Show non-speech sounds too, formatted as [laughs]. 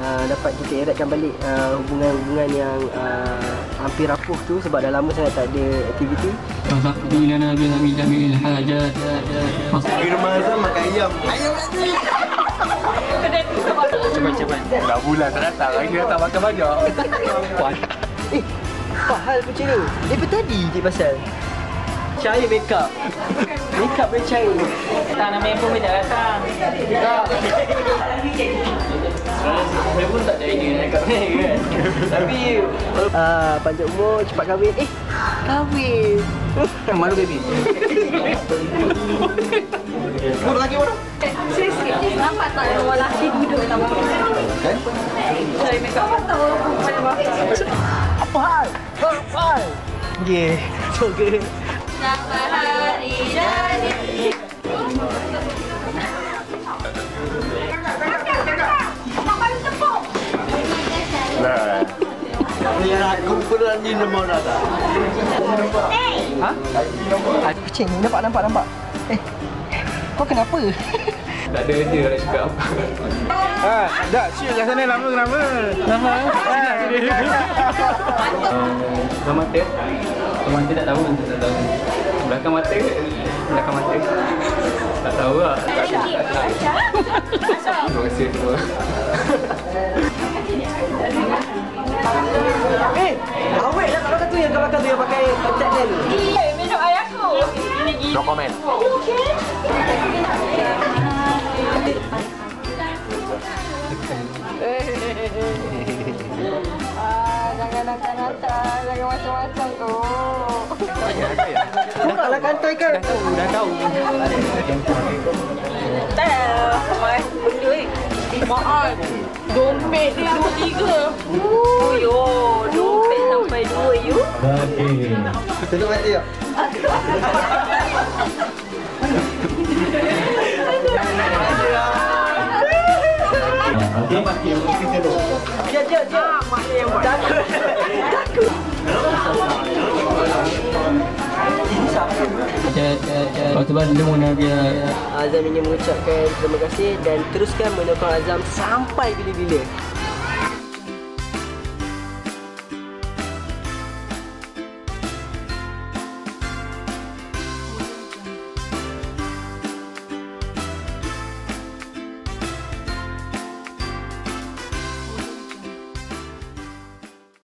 Ah, dapat kita eratkan balik ah, hubungan-hubungan uh, yang uh, hampir rapuh tu sebab dah lama sangat tak ada aktiviti. Bila nak bila nak bila bila aja. Irma Azam makan ayam. Ayam lagi. Cepat-cepat. Dah bulan tak datang. Lagi datang makan banyak. [laughs] Eh, apa hal macam ni? Daripada tadi je pasal. Cahaya make up. make up boleh cair. Tak nak main pun tak datang. Saya pun tak ada idea nak kat ni kan Tapi uh, panjang umur cepat kahwin. Eh, kahwin. Malu baby. Kau lagi mana? Seriously, nampak tak yang orang lelaki duduk dalam bawah? Kan? Cari make up. Nampak tak orang perempuan Apa hal? Apa? Yeah, so good. Selamat hari jadi. Nah. Kumpulan ni nama dah tak? Kucing ni nampak nampak nampak. Eh, kau kenapa? Tak ada idea nak cakap apa Ha, dah syuk kat sana lama kenapa? Lama. Belakang mata Belakang mata tak tahu Tak tahu Belakang mata Belakang mata Tak tahu lah Terima kasih semua Eh, awet lah kalau tu yang belakang tu yang pakai contact lens. Eh, minum air aku. No comment. Ah, nakal-nakal, jangan macam-macam tu. Buka lah kantai kan. Dah tahu. Tak, mai benda ni. Maaf. Dompet dia dua tiga. Oh, yo, dompet sampai dua you. Tutup mata ya. Dia dia dia. Mak dia yang buat. Takut. Takut. Ini siapa? Waktu baru dia mana dia Azam ingin mengucapkan terima kasih dan teruskan menyokong Azam sampai bila-bila.